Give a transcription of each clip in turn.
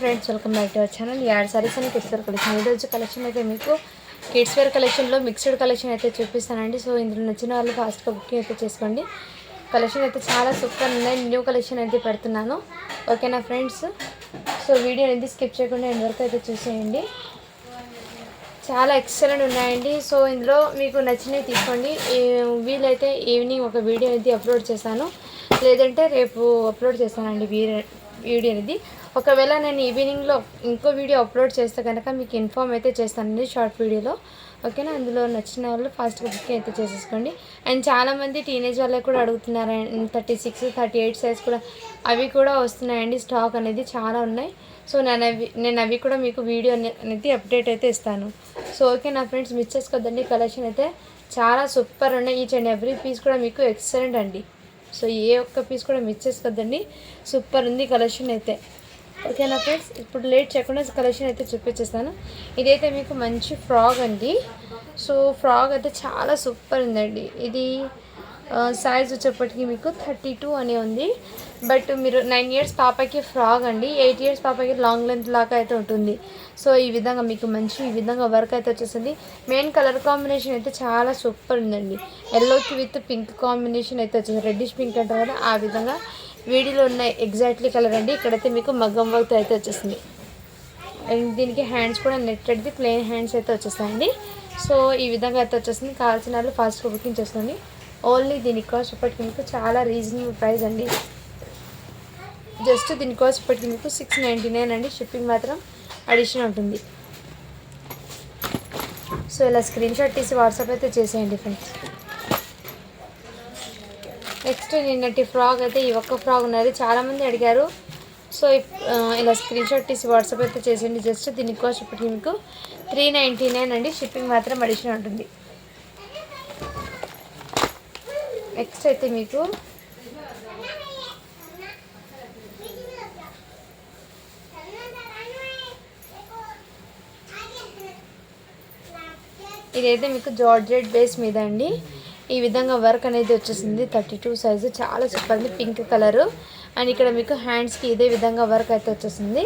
Friends welcome back to our channel add saris అని kids wear collection ఈరోజు collection అయితే మీకు కిడ్స్ వేర్ కలెక్షన్లో మిక్స్డ్ కలెక్షన్ అయితే చూపిస్తానండి. సో ఇందులో నచ్చిన వాళ్ళు ఫాస్ట్గా బుకింగ్ అయితే చేసుకోండి. కలెక్షన్ అయితే చాలా సూపర్ ఉన్నాయి. న్యూ కలెక్షన్ అయితే పెడుతున్నాను. ఓకేనా ఫ్రెండ్స్ సో వీడియో అనేది స్కిప్ చేయకుండా ఎండ్ వరకు అయితే చూసేయండి. చాలా ఎక్సలెంట్ ఉన్నాయండి. సో ఇందులో మీకు నచ్చినవి తీసుకోండి. వీలైతే ఈవినింగ్ ఒక వీడియో అనేది అప్లోడ్ చేశాను లేదంటే రేపు అప్లోడ్ చేస్తానండి వీడియో అనేది. ఒకవేళ నేను ఈవినింగ్లో ఇంకో వీడియో అప్లోడ్ చేస్తే కనుక మీకు ఇన్ఫామ్ అయితే చేస్తానండి షార్ట్ వీడియోలో ఓకేనా అందులో నచ్చిన వాళ్ళు ఫాస్ట్గా బుకింగ్ అయితే చేసేసుకోండి. అండ్ చాలామంది టీనేజ్ వాళ్ళకి కూడా అడుగుతున్నారు. Thirty six thirty eight size కూడా అవి కూడా వస్తున్నాయండి. స్టాక్ అనేది చాలా ఉన్నాయి. సో నేను అవి నేను అవి కూడా మీకు వీడియో అనేది అప్డేట్ అయితే ఇస్తాను. సో ఓకే నా ఫ్రెండ్స్ మిస్ చేసుకోవద్దండి కలెక్షన్ అయితే చాలా సూపర్ ఉన్నాయి. ఈచ్ అండ్ ఎవ్రీ పీస్ కూడా మీకు ఎక్సలెంట్ అండి. సో ఏ ఒక్క పీస్ కూడా మిస్ చేసుకోద్దండి సూపర్ ఉంది కలెక్షన్ అయితే. ఓకేనా ఫ్రెండ్స్? ఇప్పుడు లేట్ చేయకుండా కలెక్షన్ అయితే చూపించేస్తాను ఇదైతే మీకు మంచి ఫ్రాగ్ అండి. సో ఫ్రాగ్ అయితే చాలా సూపర్ ఉందండి. ఇది సైజ్ వచ్చేప్పటికి మీకు థర్టీ టూ అని ఉంది. బట్ మీరు నైన్ ఇయర్స్ పాపకి ఫ్రాగ్ అండి. ఎయిట్ ఇయర్స్ పాపకి లాంగ్ లెంత్ లాగా అయితే ఉంటుంది. సో ఈ విధంగా మీకు మంచి ఈ విధంగా వర్క్ అయితే వచ్చేసింది మెయిన్ కలర్ కాంబినేషన్ అయితే చాలా సూపర్ ఉందండి. ఎల్లోకి విత్ పింక్ కాంబినేషన్ అయితే వచ్చింది రెడ్డిష్ పింక్ అంటారు కదా ఆ విధంగా వీడియోలో ఉన్న ఎగ్జాక్ట్లీ కలర్ అండి. ఇక్కడైతే మీకు మగ్గం వర్క్ అయితే వచ్చేసింది. అండ్ దీనికి హ్యాండ్స్ కూడా నెట్టెడ్ది ప్లెయిన్ హ్యాండ్స్ అయితే వచ్చేస్తాయండి. సో ఈ విధంగా అయితే వచ్చేసింది. కావాల్సిన వాళ్ళు ఫాస్ట్గా బుకింగ్ చేస్తుంది ఓన్లీ దీని కాస్ట్ ఇప్పటికి మీకు చాలా రీజనబుల్ ప్రైస్ అండి. జస్ట్ దీని కాస్ట్ ఇప్పటికి మీకు సిక్స్ నైంటీ నైన్ అండి. షిప్పింగ్ మాత్రం అడిషన్ ఉంటుంది. సో ఇలా స్క్రీన్ షాట్ తీసి వాట్సాప్ అయితే చేసేయండి ఫ్రెండ్స్ నెక్స్ట్ నిన్నటి ఫ్రాక్ అయితే ఈ ఒక్క ఫ్రాక్ ఉన్నది. చాలామంది అడిగారు. సో ఇలా స్క్రీన్ షాట్ తీసి వాట్సాప్ అయితే చేసేయండి. జస్ట్ దీని కాస్ట్ ఇప్పటికి మీకు త్రీ నైంటీ నైన్ అండి. షిప్పింగ్ మాత్రం అడిషన్ ఉంటుంది. నెక్స్ట్ అయితే మీకు ఇదైతే మీకు జార్జెట్ బేస్ మీద అండి. ఈ విధంగా వర్క్ అనేది వచ్చేసింది. Thirty two size. చాలా సూపర్ ఉంది. Pink colour. అండ్ ఇక్కడ మీకు హ్యాండ్స్కి ఇదే విధంగా వర్క్ అయితే వచ్చేసింది.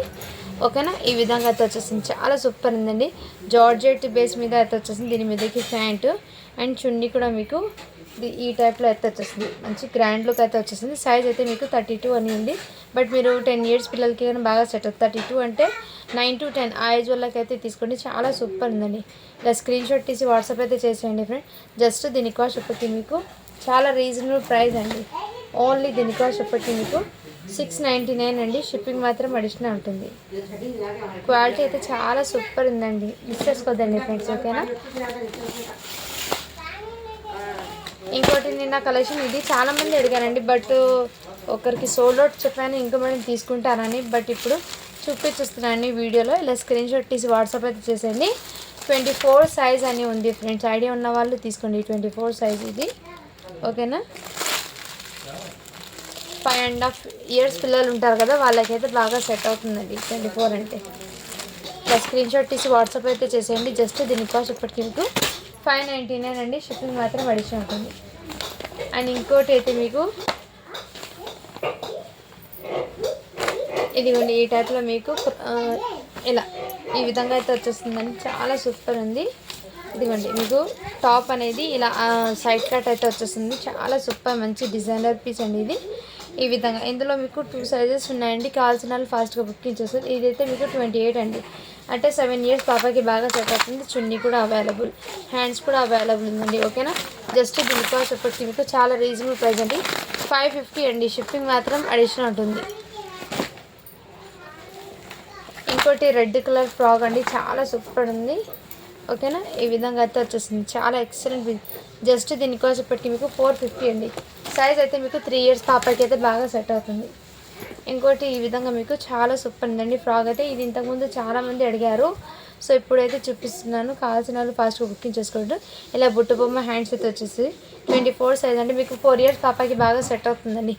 ఓకేనా? ఈ విధంగా అయితే వచ్చేసింది. చాలా సూపర్ ఉందండి. జార్జెట్ బేస్ మీద అయితే వచ్చేసింది. దీని మీదకి ప్యాంటు. అండ్ చున్నీ కూడా మీకు ఈ టైప్లో అయితే వచ్చేసింది. మంచి గ్రాండ్ లుక్ అయితే వచ్చేసింది. సైజ్ అయితే మీకు థర్టీ టూ అని ఉంది. బట్ మీరు టెన్ ఇయర్స్ పిల్లలకి కానీ బాగా సెట్ అవుతుంది థర్టీ టూ అంటే నైన్ టు టెన్ ఆ ఏజ్ వాళ్ళకి అయితే తీసుకోండి. చాలా సూపర్ ఉందండి. ఇలా స్క్రీన్ షాట్ తీసి వాట్సాప్ అయితే చేసేయండి ఫ్రెండ్. జస్ట్ దీని కాస్ట్ ఇప్పటికి మీకు. చాలా రీజనబుల్ ప్రైస్ అండి. ఓన్లీ దీని కాస్ట్ ఇప్పటికి మీకు. సిక్స్ నైంటీ నైన్ అండి. షిప్పింగ్ మాత్రం అడిషనల్ ఉంటుంది. క్వాలిటీ అయితే చాలా సూపర్ ఉందండి. మిస్ చేసుకోవద్దండి ఫ్రెండ్స్ ఓకేనా? ఇంకోటి నిన్న కలెక్షన్ ఇది చాలా మంది అడిగారండి బట్ ఒకరికి సోల్డ్ అవుట్ చెప్పాను ఇంకో మంది తీసుకుంటారని బట్ ఇప్పుడు చూపించేస్తున్నాను వీడియోలో. ఇలా స్క్రీన్ షాట్ తీసి వాట్సాప్ అయితే చేసేయండి. ట్వంటీ ఫోర్ సైజ్ అని ఉంది ఫ్రెండ్స్ ఐడియా ఉన్న వాళ్ళు తీసుకోండి. ట్వంటీ ఫోర్ సైజ్ ఇది. ఓకేనా? ఫైవ్ అండ్ హాఫ్ ఇయర్స్ పిల్లలు ఉంటారు కదా వాళ్ళకైతే బాగా సెట్ అవుతుందండి ట్వంటీ ఫోర్ అంటే. ఇలా స్క్రీన్ షాట్ తీసి వాట్సాప్ అయితే చేసేయండి. జస్ట్ దీని కాస్ట్ ఇప్పటికి ఫైవ్ నైంటీ నైన్ అండి షిప్పింగ్ మాత్రం అడిషన్ ఉంటుంది. అండ్ ఇంకోటి అయితే మీకు ఇదిగోండి ఈ టైప్లో మీకు ఇలా ఈ విధంగా అయితే వచ్చేస్తుందండి. చాలా సూపర్ ఉంది. ఇదిగోండి మీకు టాప్ అనేది ఇలా సైడ్ కట్ అయితే వచ్చేస్తుంది. చాలా సూపర్ మంచి డిజైనర్ పీస్ అండి ఇది. ఈ విధంగా ఇందులో మీకు టూ సైజెస్ ఉన్నాయండి. కావాల్సిన వాళ్ళు ఫాస్ట్గా బుకింగ్ చేస్తారు ఇదైతే మీకు ట్వంటీ ఎయిట్ అండి. అంటే సెవెన్ ఇయర్స్ పాపకి బాగా సెట్ అవుతుంది. చున్నీ కూడా అవైలబుల్ హ్యాండ్స్ కూడా అవైలబుల్ ఉందండి. ఓకేనా జస్ట్ దీని కాస్ట్ ఇప్పటికి మీకు చాలా రీజనబుల్ ప్రైస్ అండి. ఫైవ్ ఫిఫ్టీ అండి. షిప్పింగ్ మాత్రం అడిషనల్ ఉంటుంది. ఇంకోటి రెడ్ కలర్ ఫ్రాక్ అండి. చాలా సూపర్ ఉంది. ఓకేనా ఈ విధంగా అయితే వచ్చేసింది. చాలా ఎక్సలెంట్ జస్ట్ దీనికోసం ఇప్పటికి మీకు ఫోర్ ఫిఫ్టీ అండి. సైజ్ అయితే మీకు త్రీ ఇయర్స్ పాపకి అయితే బాగా సెట్ అవుతుంది. ఇంకోటి ఈ విధంగా మీకు చాలా సూపర్ ఉందండి ఫ్రాక్ అయితే. ఇది ఇంతకుముందు చాలామంది అడిగారు. సో ఇప్పుడైతే చూపిస్తున్నాను. కావాల్సిన వాళ్ళు ఫాస్ట్గా బుకింగ్ చేసుకోండి. ఇలా బుట్ట బొమ్మ హ్యాండ్స్ అయితే వచ్చేసి ట్వంటీ ఫోర్ సైజ్ అండి మీకు ఫోర్ ఇయర్స్ పాపకి బాగా సెట్ అవుతుందండి.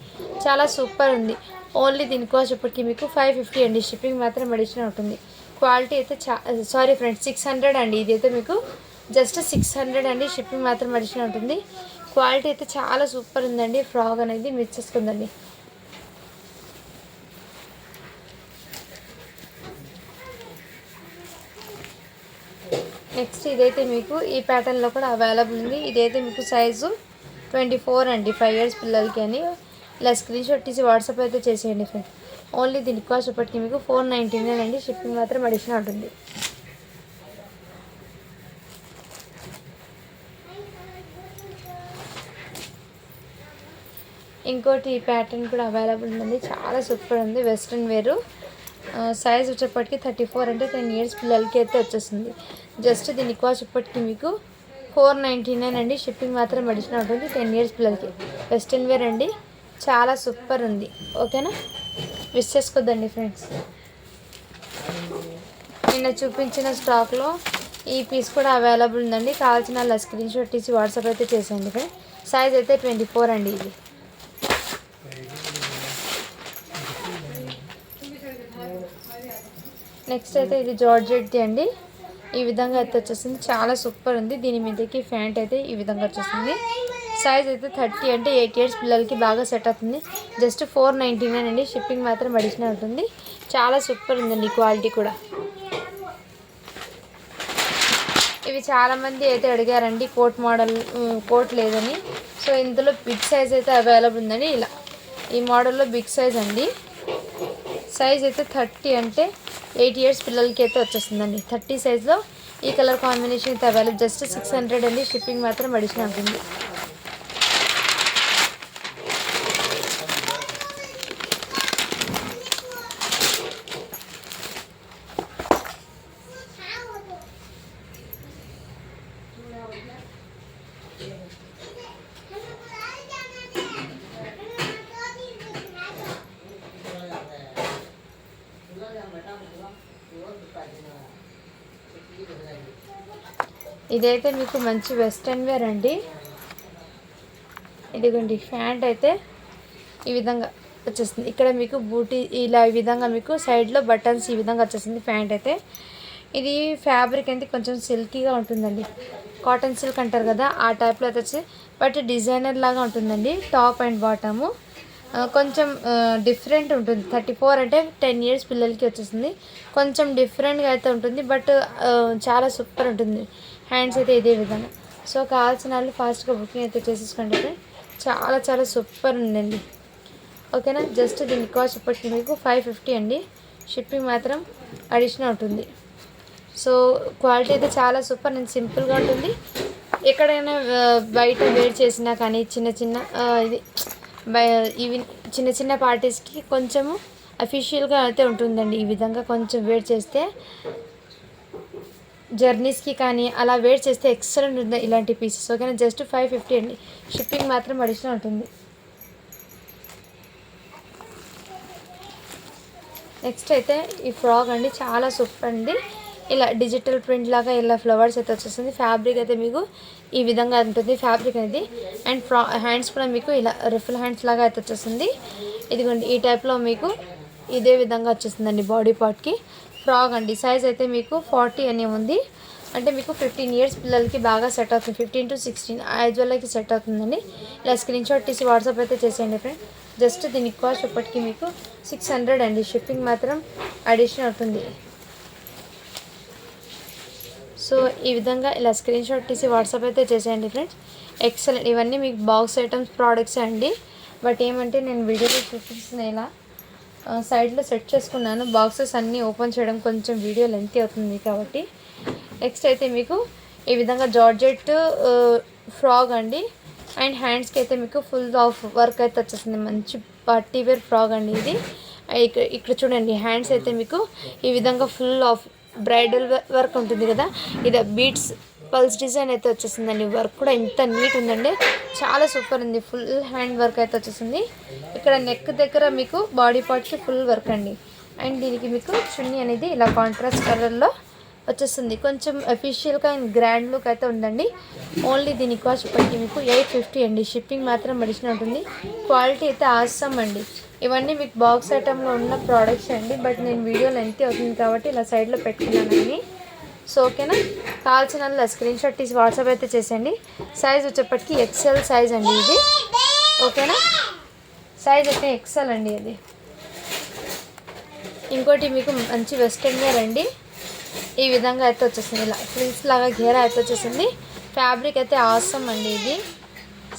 చాలా సూపర్ ఉంది. ఓన్లీ దీనికోసం ఇప్పటికి మీకు ఫైవ్ ఫిఫ్టీ అండి. షిప్పింగ్ మాత్రం అడిషన్ ఉంటుంది. క్వాలిటీ అయితే చా సారీ ఫ్రెండ్స్ సిక్స్ హండ్రెడ్ అండి. ఇదైతే మీకు జస్ట్ సిక్స్ హండ్రెడ్ అండి. షిప్పింగ్ మాత్రం అడిషన్ ఉంటుంది. క్వాలిటీ అయితే చాలా సూపర్ ఉందండి. ఫ్రాక్ అనేది మిర్చేసుకుందండి నెక్స్ట్ ఇదైతే మీకు ఈ ప్యాటర్న్లో కూడా అవైలబుల్ ఉంది. ఇదైతే మీకు సైజు ట్వంటీ ఫోర్ అండి ఫైవ్ ఇయర్స్ పిల్లలకి అని. ఇలా స్క్రీన్ షాట్ తీసి వాట్సాప్ అయితే చేసేయండి ఫ్రెండ్ ఓన్లీ దీని కాస్ట్ ఇప్పటికి మీకు ఫోర్ నైంటీ నైన్ అండి. షిప్పింగ్ మాత్రం అడిషనల్ ఉంటుంది. ఇంకోటి ఈ ప్యాటర్న్ కూడా అవైలబుల్ ఉంది చాలా సూపర్ ఉంది. వెస్ట్రన్ వేరు సైజ్ వచ్చేప్పటికి థర్టీ ఫోర్ అంటే టెన్ ఇయర్స్ పిల్లలకి అయితే వచ్చేసింది. జస్ట్ దీని కాస్ట్ ఇప్పటికి మీకు ఫోర్ నైంటీ నైన్ అండి. షిప్పింగ్ మాత్రం అడిషనల్ ఉంటుంది. టెన్ ఇయర్స్ పిల్లలకి. వెస్ట్రన్ వేర్ అండి. చాలా సూపర్ ఉంది. ఓకేనా మిస్ చేసుకోద్దండి ఫ్రెండ్స్ నిన్న చూపించిన స్టాక్లో ఈ పీస్ కూడా అవైలబుల్ ఉందండి. కావాల్సిన అలా స్క్రీన్ షాట్ తీసి వాట్సాప్ అయితే చేసేయండి ఫ్రెండ్ సైజ్ అయితే ట్వంటీ ఫోర్ అండి ఇది. నెక్స్ట్ అయితే ఇది జార్జెట్ది అండి. ఈ విధంగా అయితే వచ్చేస్తుంది చాలా సూపర్ ఉంది. దీని మీదకి ఫ్యాంట్ అయితే ఈ విధంగా వచ్చేస్తుంది సైజ్ అయితే థర్టీ అంటే ఎయిట్ ఇయర్స్ పిల్లలకి బాగా సెట్ అవుతుంది. జస్ట్ ఫోర్ నైంటీ నైన్ అండి. షిప్పింగ్ మాత్రం అడిషనల్ ఉంటుంది. చాలా సూపర్ ఉందండి క్వాలిటీ కూడా. ఇవి చాలామంది అయితే అడిగారండి కోట్ మోడల్ కోట్ లేదని. సో ఇందులో బిగ్ సైజ్ అయితే అవైలబుల్ ఉందండి. ఇలా ఈ మోడల్లో బిగ్ సైజ్ అండి. సైజ్ అయితే థర్టీ అంటే ఎయిట్ ఇయర్స్ పిల్లలకి అయితే వచ్చేస్తుందండి థర్టీ సైజ్లో ఈ కలర్ కాంబినేషన్ అయితే అవైలబుల్ జస్ట్ సిక్స్ హండ్రెడ్ అండి. షిప్పింగ్ మాత్రం అడిషనల్ ఉంటుంది. ఇదైతే మీకు మంచి వెస్ట్రన్ వేర్ అండి. ఇదిగోండి ప్యాంట్ అయితే ఈ విధంగా వచ్చేస్తుంది. ఇక్కడ మీకు బూటీ ఇలా ఈ విధంగా మీకు సైడ్లో బటన్స్ ఈ విధంగా వచ్చేస్తుంది ప్యాంట్ అయితే. ఇది ఫ్యాబ్రిక్ అయితే కొంచెం సిల్కీగా ఉంటుందండి. కాటన్ సిల్క్ అంటారు కదా ఆ టైప్లో అయితే వచ్చి బట్ డిజైనర్ లాగా ఉంటుందండి. టాప్ అండ్ బాటము కొంచెం డిఫరెంట్ ఉంటుంది. థర్టీ ఫోర్ అంటే టెన్ ఇయర్స్ పిల్లలకి వచ్చేస్తుంది. కొంచెం డిఫరెంట్గా అయితే ఉంటుంది బట్ చాలా సూపర్ ఉంటుంది. హ్యాండ్స్ అయితే ఇదే విధంగా సో కావాల్సిన వాళ్ళు ఫాస్ట్గా బుకింగ్ అయితే చేసేసుకోండి చాలా చాలా సూపర్ ఉందండి. ఓకేనా జస్ట్ దీని కాస్ట్ ఇప్పటికి మీకు ఫైవ్ ఫిఫ్టీ అండి. షిప్పింగ్ మాత్రం అడిషనల్ ఉంటుంది సో క్వాలిటీ అయితే చాలా సూపర్ అండ్ సింపుల్గా ఉంటుంది. ఎక్కడైనా బయట వేడి చేసినా కానీ చిన్న చిన్న ఇది ఇవి చిన్న చిన్న పార్టీస్కి కొంచెము అఫీషియల్గా అయితే ఉంటుందండి. ఈ విధంగా కొంచెం వేడి చేస్తే జర్నీస్కి కానీ అలా వేడి చేస్తే ఎక్సలెంట్ ఉంది ఇలాంటి పీసెస్ ఓకేనా జస్ట్ ఫైవ్ ఫిఫ్టీ అండి. షిప్పింగ్ మాత్రం అడిషనల్ ఉంటుంది. నెక్స్ట్ అయితే ఈ ఫ్రాక్ అండి చాలా సూపర్ అండి. ఇలా డిజిటల్ ప్రింట్ లాగా ఇలా ఫ్లవర్స్ అయితే వచ్చేస్తుంది. ఫ్యాబ్రిక్ అయితే మీకు ఈ విధంగా ఉంటుంది ఫ్యాబ్రిక్ అనేది. అండ్ ఫ్రా హ్యాండ్స్ కూడా మీకు ఇలా రిఫిల్ హ్యాండ్స్ లాగా అయితే వచ్చేస్తుంది. ఇదిగోండి ఈ టైప్లో మీకు ఇదే విధంగా వచ్చేస్తుందండి బాడీ పార్ట్కి ఫ్రాగ్ అండి. సైజ్ అయితే మీకు ఫార్టీ అనే ఉంది. అంటే మీకు ఫిఫ్టీన్ ఇయర్స్ పిల్లలకి బాగా సెట్ అవుతుంది. ఫిఫ్టీన్ టు సిక్స్టీన్ ఐదు వేలకి సెట్ అవుతుందండి. ఇలా స్క్రీన్ షాట్ తీసి వాట్సాప్ అయితే చేసేయండి ఫ్రెండ్. జస్ట్ దీనికి కాస్ట్ ఇప్పటికి మీకు సిక్స్ హండ్రెడ్ అండి. షిప్పింగ్ మాత్రం అడిషన్ అవుతుంది. సో ఈ విధంగా ఇలా స్క్రీన్ షాట్ తీసి వాట్సాప్ అయితే చేసేయండి ఫ్రెండ్స్. ఎక్సలెంట్ ఇవన్నీ మీకు బాక్స్ ఐటమ్స్ ప్రోడక్ట్స్ అండి. బట్ ఏమంటే నేను వీడియోలో చూపిస్తున్న ఇలా. సైడ్లో సెట్ చేసుకున్నాను. బాక్సెస్ అన్నీ ఓపెన్ చేయడం కొంచెం వీడియో లెంత్ అవుతుంది కాబట్టి. నెక్స్ట్ అయితే మీకు ఈ విధంగా జార్జెట్ ఫ్రాగ్ అండి. అండ్ హ్యాండ్స్కి అయితే మీకు ఫుల్ ఆఫ్ వర్క్ అయితే వచ్చేసింది. మంచి పార్టీ వేర్ ఫ్రాగ్ అండి ఇది. ఇక్కడ ఇక్కడ చూడండి. హ్యాండ్స్ అయితే మీకు ఈ విధంగా ఫుల్ ఆఫ్ బ్రైడల్ వర్క్ ఉంటుంది కదా. ఇది బీట్స్ పల్స్ డిజైన్ అయితే వచ్చేసిందండి. వర్క్ కూడా ఎంత నీట్ ఉందండి. చాలా సూపర్ ఉంది. ఫుల్ హ్యాండ్ వర్క్ అయితే వచ్చేసింది. ఇక్కడ నెక్ దగ్గర మీకు బాడీ పార్ట్కి ఫుల్ వర్క్ అండి. అండ్ దీనికి మీకు చున్నీ అనేది ఇలా కాంట్రాస్ట్ కలర్లో వచ్చేస్తుంది. కొంచెం అఫీషియల్గా అండ్ గ్రాండ్ లుక్ అయితే ఉందండి. ఓన్లీ దీని కాస్ట్ ఇప్పటికి మీకు ఎయిట్ ఫిఫ్టీ అండి. షిప్పింగ్ మాత్రం అడిషనల్ ఉంటుంది. క్వాలిటీ అయితే ఆసమ్ అండి. ఇవన్నీ మీకు బాక్స్ ఐటెంలో ఉన్న ప్రోడక్ట్స్ అండి. బట్ నేను వీడియో లెంత్ అవుతుంది కాబట్టి ఇలా సైడ్లో పెట్టుకున్నానండి. సో ఓకేనా? కావాల్సిన వాళ్ళు స్క్రీన్ షాట్ తీసి వాట్సాప్ అయితే చేసేయండి. సైజ్ వచ్చేప్పటికి ఎక్సెల్ సైజ్ అండి ఇది. ఓకేనా? సైజ్ అయితే ఎక్సెల్ అండి ఇది. ఇంకోటి మీకు మంచి వెస్ట్రన్ వేర్ అండి. ఈ విధంగా అయితే వచ్చేసింది. ఇలా ఫ్రిల్స్ లాగా గేరా అయితే వచ్చేసింది. ఫ్యాబ్రిక్ అయితే ఆసం అండి ఇది.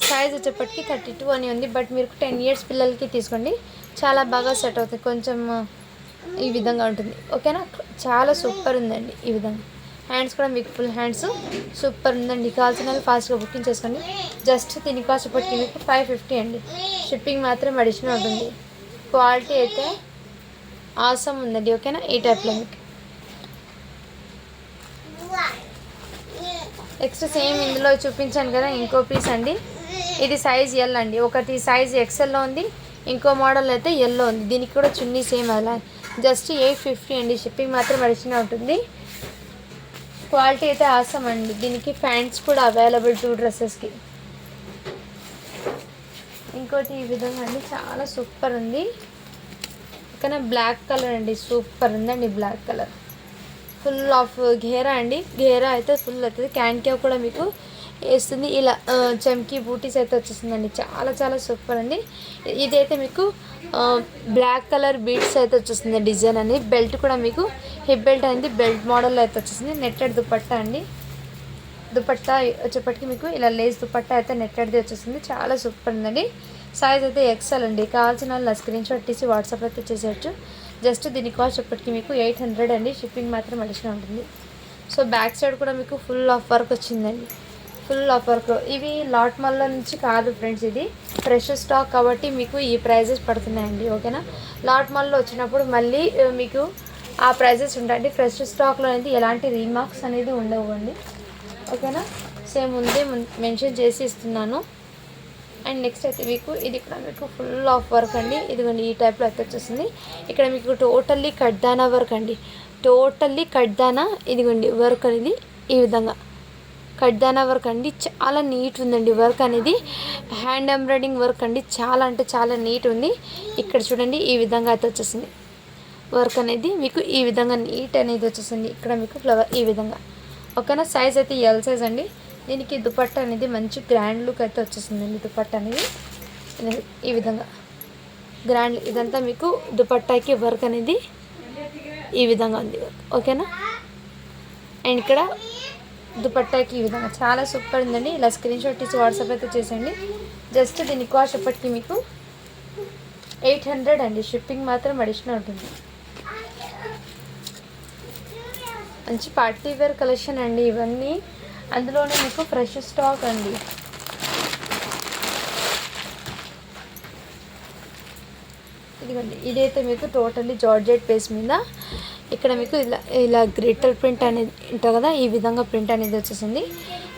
సైజ్ వచ్చేప్పటికి థర్టీ టూ అని ఉంది. బట్ మీరు టెన్ ఇయర్స్ పిల్లలకి తీసుకోండి. చాలా బాగా సెట్ అవుతుంది కొంచెం ఈ విధంగా ఉంటుంది. ఓకేనా? చాలా సూపర్ ఉందండి ఈ విధంగా. హ్యాండ్స్ కూడా మీకు ఫుల్ హ్యాండ్స్ సూపర్ ఉందండి. కావాల్సిన వాళ్ళు ఫాస్ట్గా బుకింగ్ చేసుకోండి. జస్ట్ దీని కాస్ట్ ఇప్పటికి మీకు ఫైవ్ ఫిఫ్టీ అండి. షిప్పింగ్ మాత్రం అడిషనల్ ఉంటుంది. క్వాలిటీ అయితే ఆసం ఉందండి. ఓకేనా? ఈ టైప్లో మీకు. నెక్స్ట్ సేమ్ ఇందులో చూపించాను కదా ఇంకో పీస్ అండి. ఇది సైజ్ ఎల్ అండి. ఒకటి సైజ్ ఎక్సెల్లో ఉంది. ఇంకో మోడల్ అయితే ఎల్లో ఉంది. దీనికి కూడా చున్నీ సేమ్ అలా. జస్ట్ ఎయిట్ ఫిఫ్టీ అండి. షిప్పింగ్ మాత్రం అడిషన్ ఉంటుంది. క్వాలిటీ అయితే ఆసం అండి. దీనికి ప్యాంట్స్ కూడా అవైలబుల్ టూ డ్రెస్సెస్కి ఇంకోటి ఈ విధంగా అండి. చాలా సూపర్ ఉంది. ఇక్కడ బ్లాక్ కలర్ అండి. సూపర్ ఉందండి బ్లాక్ కలర్ ఫుల్ ఆఫ్ ఘేరా అండి. ఘేరా అయితే ఫుల్ అవుతుంది. క్యాన్క్యా కూడా మీకు వేస్తుంది. ఇలా ఆ, చమ్కీ బూటీస్ అయితే వచ్చేసిందండి. చాలా చాలా సూపర్ అండి. ఇదైతే మీకు బ్లాక్ కలర్ బీడ్స్ అయితే వచ్చేస్తుంది డిజైన్ అని బెల్ట్ కూడా మీకు హిప్ బెల్ట్ అనేది బెల్ట్ మోడల్ అయితే వచ్చేసింది. నెట్టెడ్ దుపట్టా అండి. దుపట్టా వచ్చేప్పటికి మీకు ఇలా లేస్ దుపట్టా అయితే నెట్టెడ్ది వచ్చేసింది. చాలా సూపర్ ఉందండి. సైజ్ అయితే ఎక్సెల్ అండి. కావాల్సిన వాళ్ళు స్క్రీన్ షాట్ తీసి వాట్సాప్ అయితే చేసేయచ్చు. జస్ట్ దీని కాస్ట్ ఇప్పటికి మీకు ఎయిట్ హండ్రెడ్ అండి. షిప్పింగ్ మాత్రం అడిషనల్ ఉంటుంది. సో బ్యాక్ సైడ్ కూడా మీకు ఫుల్ ఆఫ్ వర్క్ వచ్చిందండి. Full of work. ఇవి లాట్ మల్ల నుంచి కాదు ఫ్రెండ్స్ ఇది. ఫ్రెష్ స్టాక్ కాబట్టి మీకు ఈ ప్రైజెస్ పడుతున్నాయండి ఓకేనా? లాట్ మాల్లో వచ్చినప్పుడు మళ్ళీ మీకు ఆ ప్రైజెస్ ఉంటాయండి. ఫ్రెష్ స్టాక్లో అనేది ఎలాంటి రీమార్క్స్ అనేది ఉండవు అండి ఓకేనా? సేమ్ ముందే మెన్షన్ చేసి ఇస్తున్నాను. అండ్ నెక్స్ట్ అయితే మీకు ఇది కూడా మీకు ఫుల్ ఆఫ్ వర్క్ అండి. ఇదిగోండి ఈ టైప్లో అయితే వచ్చేసింది. ఇక్కడ మీకు టోటల్లీ కడ్దానా వర్క్ అండి. టోటల్లీ కడ్దానా ఇదిగోండి వర్క్ అనేది ఈ విధంగా. కడ్దానా వర్క్ అండి చాలా నీట్ ఉందండి వర్క్ అనేది. హ్యాండ్ ఎంబ్రాయిడింగ్ వర్క్ అండి చాలా అంటే చాలా నీట్ ఉంది. ఇక్కడ చూడండి ఈ విధంగా అయితే వచ్చేసింది. వర్క్ అనేది మీకు ఈ విధంగా నీట్ అనేది వచ్చేసింది. ఇక్కడ మీకు ఫ్లవర్ ఈ విధంగా. ఓకేనా? సైజ్ అయితే ఎల్ సైజ్ అండి. దీనికి దుపట్ట అనేది మంచి గ్రాండ్ లుక్ అయితే వచ్చేసిందండి దుపట్ట అనేది. ఈ విధంగా. గ్రాండ్ ఇదంతా మీకు దుపట్టాకి వర్క్ అనేది ఈ విధంగా ఉంది. ఓకేనా? అండ్ ఇక్కడ దుపట్టాకి ఈ విధంగా చాలా సూపర్ ఉందండి. ఇలా స్క్రీన్ షాట్ తీసి వాట్సాప్ అయితే చేసేయండి. జస్ట్ దీని కాస్ట్ ఎప్పటికీ మీకు ఎయిట్ హండ్రెడ్ అండి. షిప్పింగ్ మాత్రం అడిషనల్ ఉంటుంది. మంచి పార్టీ వేర్ కలెక్షన్ అండి ఇవన్నీ. అందులోనే మీకు ఫ్రెష్ స్టాక్ అండి. ఇదిగోండి ఇదైతే మీకు టోటల్లీ జార్జెట్ పేస్ మీద ఇక్కడ మీకు ఇలా ఇలా గ్రేటర్ ప్రింట్ అనేది ఉంటుంది కదా ఈ విధంగా ప్రింట్ అనేది వచ్చేసింది.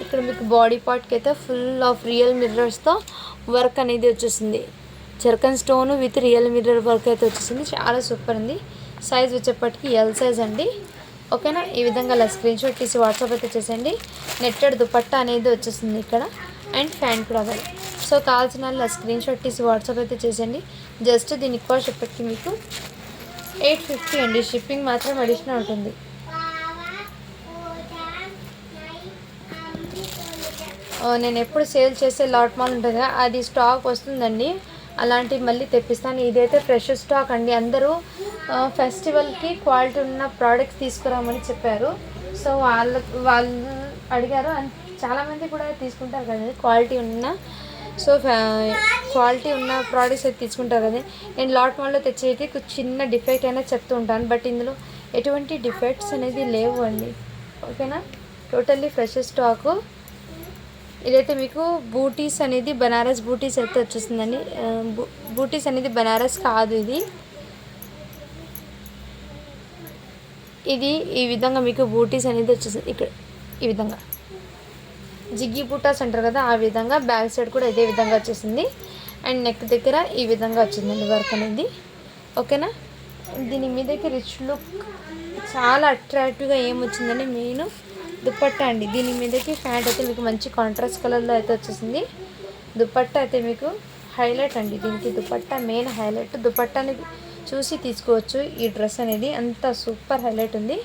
ఇక్కడ మీకు బాడీ పార్ట్కి అయితే ఫుల్ ఆఫ్ రియల్ మిర్రర్స్తో వర్క్ అనేది వచ్చేసింది. Zircon stone with real mirror work అయితే వచ్చేసింది. చాలా సూపర్ ఉంది. సైజ్ వచ్చేప్పటికి ఎల్ సైజ్ అండి. ఓకేనా? ఈ విధంగా అలా స్క్రీన్ షాట్ తీసి వాట్సాప్ అయితే చేసేయండి. నెట్టెడ్ దుపట్టా అనేది వచ్చేసింది ఇక్కడ. అండ్ ఫ్యాన్ కూడా అవ్వాలి సో కావాల్సిన వాళ్ళు స్క్రీన్ షాట్ తీసి వాట్సాప్ అయితే చేసేయండి. జస్ట్ దీని కాస్ట్ ఇప్పటికి మీకు ఎయిట్ ఫిఫ్టీ అండి. షిప్పింగ్ మాత్రం అడిషనల్ ఉంటుంది. నేను ఎప్పుడు సేల్ చేసే లాట్ మాల్ ఉంటుంది కదా అది స్టాక్ వస్తుందండి. అలాంటివి మళ్ళీ తెప్పిస్తాను. ఇదైతే ఫ్రెష్ స్టాక్ అండి. అందరూ ఫెస్టివల్కి క్వాలిటీ ఉన్న ప్రోడక్ట్స్ తీసుకురామని చెప్పారు. సో వాళ్ళ వాళ్ళు అడిగారు. అండ్ చాలామంది కూడా తీసుకుంటారు కదండి క్వాలిటీ ఉన్న సో క్వాలిటీ ఉన్న ప్రోడక్ట్స్ అయితే తీసుకుంటారు కదా. నేను లాట్ మాల్లో తెచ్చేది చిన్న డిఫెక్ట్ అయినా చెప్తూ ఉంటాను బట్ ఇందులో ఎటువంటి డిఫెక్ట్స్ అనేది లేవు అండి. ఓకేనా టోటల్లీ ఫ్రెష్ స్టాకు ఇదైతే మీకు బూటీస్ అనేది బనారస్ బూటీస్ అయితే వచ్చేసిందండి బూటీస్ అనేది బనారస్ కాదు ఇది. ఇది ఈ విధంగా మీకు బూటీస్ అనేది వచ్చేసింది ఇక్కడ ఈ విధంగా. జిగ్గి బూటాస్ అంటారు కదా ఆ విధంగా బ్యాక్ సైడ్ కూడా ఇదే విధంగా వచ్చేసింది. అండ్ నెక్ దగ్గర ఈ విధంగా వచ్చిందండి వర్క్ అనేది. ఓకేనా? దీని మీదకి రిచ్ లుక్ చాలా అట్రాక్టివ్గా ఏమొచ్చిందంటే మెయిన్ దుపట్టా అండి. దీని మీదకి ప్యాంట్ అయితే మీకు మంచి కాంట్రాస్ట్ కలర్లో అయితే వచ్చేసింది. దుపట్టా అయితే మీకు హైలైట్ అండి. దీనికి దుపట్టా మెయిన్ హైలైట్ దుపట్టాని చూసి తీసుకోవచ్చు ఈ డ్రెస్ అనేది. అంత సూపర్ హైలైట్ ఉంది.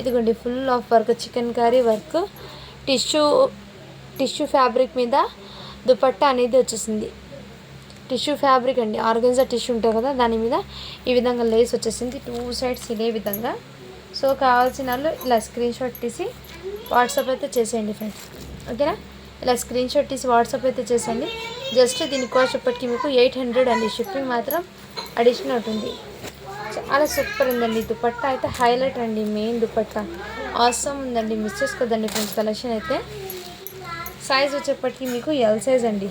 ఇదిగోండి full of work chikankari work tissue tissue fabric మీద దుపట్టా అనేది వచ్చేసింది. టిష్యూ ఫ్యాబ్రిక్ అండి ఆర్గన్జా టిష్యూ ఉంటుంది కదా దాని మీద ఈ విధంగా లేస్ వచ్చేసింది. టూ సైడ్స్ ఇదే విధంగా. సో కావాల్సిన వాళ్ళు ఇలా స్క్రీన్ షాట్ తీసి వాట్సాప్ అయితే చేసేయండి ఫ్రెండ్స్ ఓకేనా? ఇలా స్క్రీన్ షాట్ తీసి వాట్సాప్ అయితే చేసేయండి. జస్ట్ దీని కాస్ట్ ఇప్పటికీ మీకు ఎయిట్ హండ్రెడ్ అండి. షిప్పింగ్ మాత్రం అడిషనల్ ఉంటుంది చాలా సూపర్ ఉందండి. ఈ దుపట్టా అయితే హైలైట్ అండి. మెయిన్ దుపట్టా. ఆసమ్ ఉందండి. మిస్ చేసుకోదండి ఫ్రెండ్స్ కలెక్షన్ అయితే. సైజ్ వచ్చేప్పటికి మీకు ఎల్ సైజ్ అండి.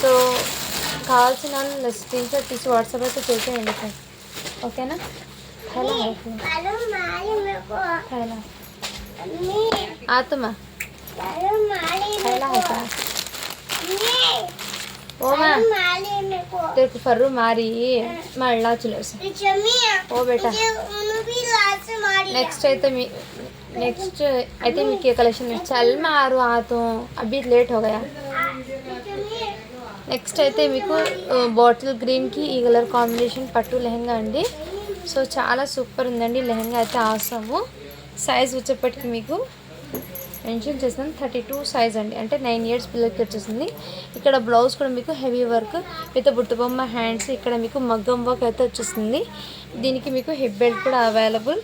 సో కావాల్సిన స్క్రీన్ షాట్ తీసి వాట్సాప్ అయితే చేసేయండి సార్ ఓకేనా హలో హలో ఆత్మ. హలో मेरे को హైతా मम्मी ఓమా हेलो माली मेरे को तेरे को फर्रू मारी మళ్ళా చులేసి जमी ओ बेटा मुझे उन्होंने भी लात से मारी నెక్స్ట్ అయితే మీ నెక్స్ట్ అయితే మీకు ఏ కలెక్షన్ చల్ మారు ఆతో అభి లేట్ हो गया जमी నెక్స్ట్ అయితే మీకు బాటిల్ గ్రీన్కి ఈ కలర్ కాంబినేషన్ పట్టు లెహంగా అండి సో చాలా సూపర్ ఉందండి లెహంగా అయితే ఆసాము సైజ్ వచ్చేప్పటికి మీకు మెన్షన్ చేస్తాను థర్టీ టూ సైజ్ అండి. అంటే నైన్ ఇయర్స్ పిల్లలకి వచ్చేసింది. ఇక్కడ బ్లౌజ్ కూడా మీకు heavy work with Butta Bomma hands ఇక్కడ మీకు మగ్గం వర్క్ అయితే వచ్చేస్తుంది దీనికి మీకు హిప్ బెల్ట్ కూడా అవైలబుల్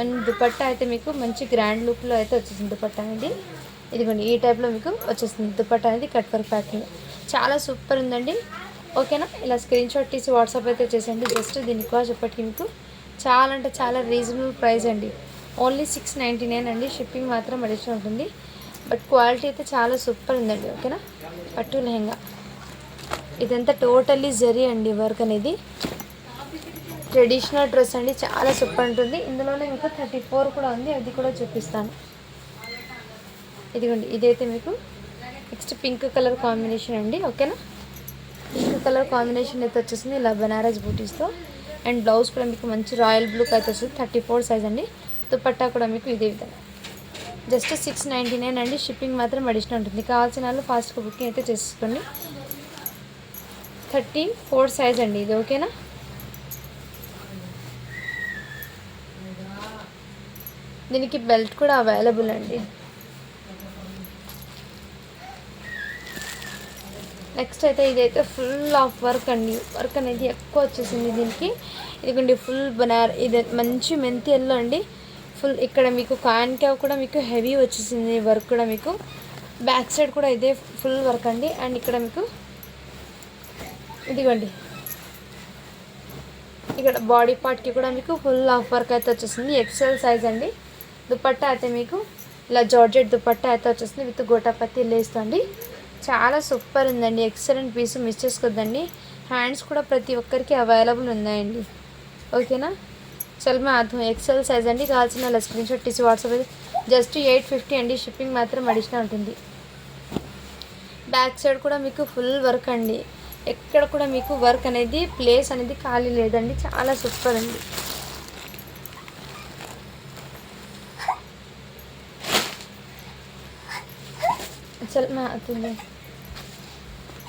అండ్ దుపట్టా అయితే మీకు మంచి గ్రాండ్ లుక్లో అయితే వచ్చేసింది దుపట్టా అనేది ఇదిగోండి ఈ టైప్లో మీకు వచ్చేస్తుంది దుపట్టా అనేది కట్ వర్క్ ప్యాకింగ్ చాలా సూపర్ ఉందండి. ఓకేనా ఇలా స్క్రీన్ షాట్ తీసి వాట్సాప్ అయితే చేసేయండి. జస్ట్ దీని కాస్ట్ ఇప్పటికి మీకు చాలా అంటే చాలా రీజనబుల్ ప్రైస్ అండి. ఓన్లీ సిక్స్ నైంటీ నైన్ అండి. షిప్పింగ్ మాత్రం అడిషనల్ ఉంటుంది. బట్ క్వాలిటీ అయితే చాలా సూపర్ ఉందండి ఓకేనా? పట్టు లెహంగా. ఇదంతా టోటల్లీ జరీ అండి వర్క్ అనేది. ట్రెడిషనల్ డ్రెస్ అండి చాలా సూపర్ ఉంటుంది. ఇందులోనే మీకు థర్టీ ఫోర్ కూడా ఉంది అది కూడా చూపిస్తాను. ఇదిగోండి ఇదైతే మీకు నెక్స్ట్ పింక్ కలర్ కాంబినేషన్ అండి ఓకేనా? పింక్ కలర్ కాంబినేషన్ అయితే వచ్చేసింది ఇలా బనారస్ బూటీస్తో. అండ్ బ్లౌజ్ కూడా మీకు మంచి రాయల్ బ్లూ అయితే వస్తుంది థర్టీ ఫోర్ సైజ్ అండి. దుపట్టా కూడా మీకు ఇదే విధంగా. జస్ట్ సిక్స్ నైంటీ నైన్ అండి. షిప్పింగ్ మాత్రం అడిషనల్ ఉంటుంది. కావాల్సిన వాళ్ళు ఫాస్ట్గా బుకింగ్ అయితే చేసుకోండి. థర్టీ ఫోర్ సైజ్ అండి ఇది ఓకేనా? దీనికి బెల్ట్ కూడా అవైలబుల్ అండి. నెక్స్ట్ అయితే ఇదైతే ఫుల్ ఆఫ్ వర్క్ అండి. వర్క్ అనేది ఎక్కువ వచ్చేసింది దీనికి. ఇదిగోండి ఫుల్ బనార్ ఇది మంచి మెంతి ఎల్లో అండి. ఫుల్ ఇక్కడ మీకు క్యావ్ కూడా మీకు హెవీ వచ్చేసింది వర్క్ కూడా మీకు. బ్యాక్ సైడ్ కూడా ఇదే ఫుల్ వర్క్ అండి. అండ్ ఇక్కడ మీకు ఇదిగోండి. ఇక్కడ బాడీ పార్ట్కి కూడా మీకు ఫుల్ ఆఫ్ వర్క్ అయితే వచ్చేసింది. ఎక్సెల్ సైజ్ అండి. దుపట్టా అయితే మీకు ఇలా జార్జెట్ దుపట్టా అయితే వచ్చేసింది విత్ గోటాపత్తి లేస్తో అండి చాలా సూపర్ ఉందండి. ఎక్సలెంట్ పీస్ మిస్ చేసుకోద్దండి. హ్యాండ్స్ కూడా ప్రతి ఒక్కరికి అవైలబుల్ ఉన్నాయండి. ఓకేనా ఎక్సెల్ అర్థం ఎక్సెల్ సైజ్ అండి కావాల్సిన వాళ్ళ స్క్రీన్ షాట్ తీసి వాట్సాప్ అయితే జస్ట్ ఎయిట్ ఫిఫ్టీ అండి షిప్పింగ్ మాత్రం అడిషనల్ ఉంటుంది. బ్యాక్ సైడ్ కూడా మీకు ఫుల్ వర్క్ అండి. ఎక్కడ కూడా మీకు వర్క్ అనేది ప్లేస్ అనేది ఖాళీ లేదండి. చాలా సూపర్ అండి. చల్ మా అవుతుంది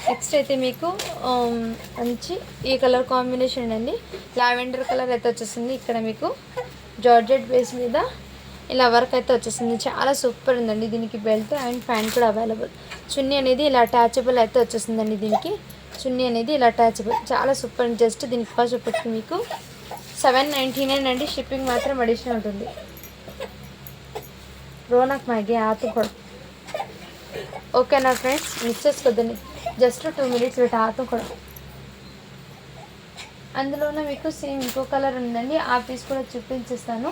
నెక్స్ట్ అయితే మీకు మంచి ఈ కలర్ కాంబినేషన్ అండి. లావెండర్ కలర్ అయితే వచ్చేసింది. ఇక్కడ మీకు జార్జెట్ బేస్ మీద ఇలా వర్క్ అయితే వచ్చేసింది. చాలా సూపర్ ఉందండి దీనికి బెల్ట్ అండ్ ప్యాంట్ కూడా అవైలబుల్. చున్నీ అనేది ఇలా అటాచబుల్ అయితే వచ్చేసిందండి దీనికి. చున్నీ అనేది ఇలా అటాచబుల్. చాలా సూపర్ జస్ట్ దీనికి కాస్ట్ ఒకటి మీకు. సెవెన్ నైంటీ నైన్ అండి. షిప్పింగ్ మాత్రం అడిషనల్ ఉంటుంది. రోనక్ మ్యాగీ ఆతు కూడా. ఓకేనా ఫ్రెండ్స్? మిస్ చేసుకోద్దండి. జస్ట్ టూ మినిట్స్ పెట్టి ఆతో కూడా అందులోనే మీకు సేమ్ ఇంకో కలర్ ఉందండి. ఆ పీస్ కూడా చూపించేస్తాను.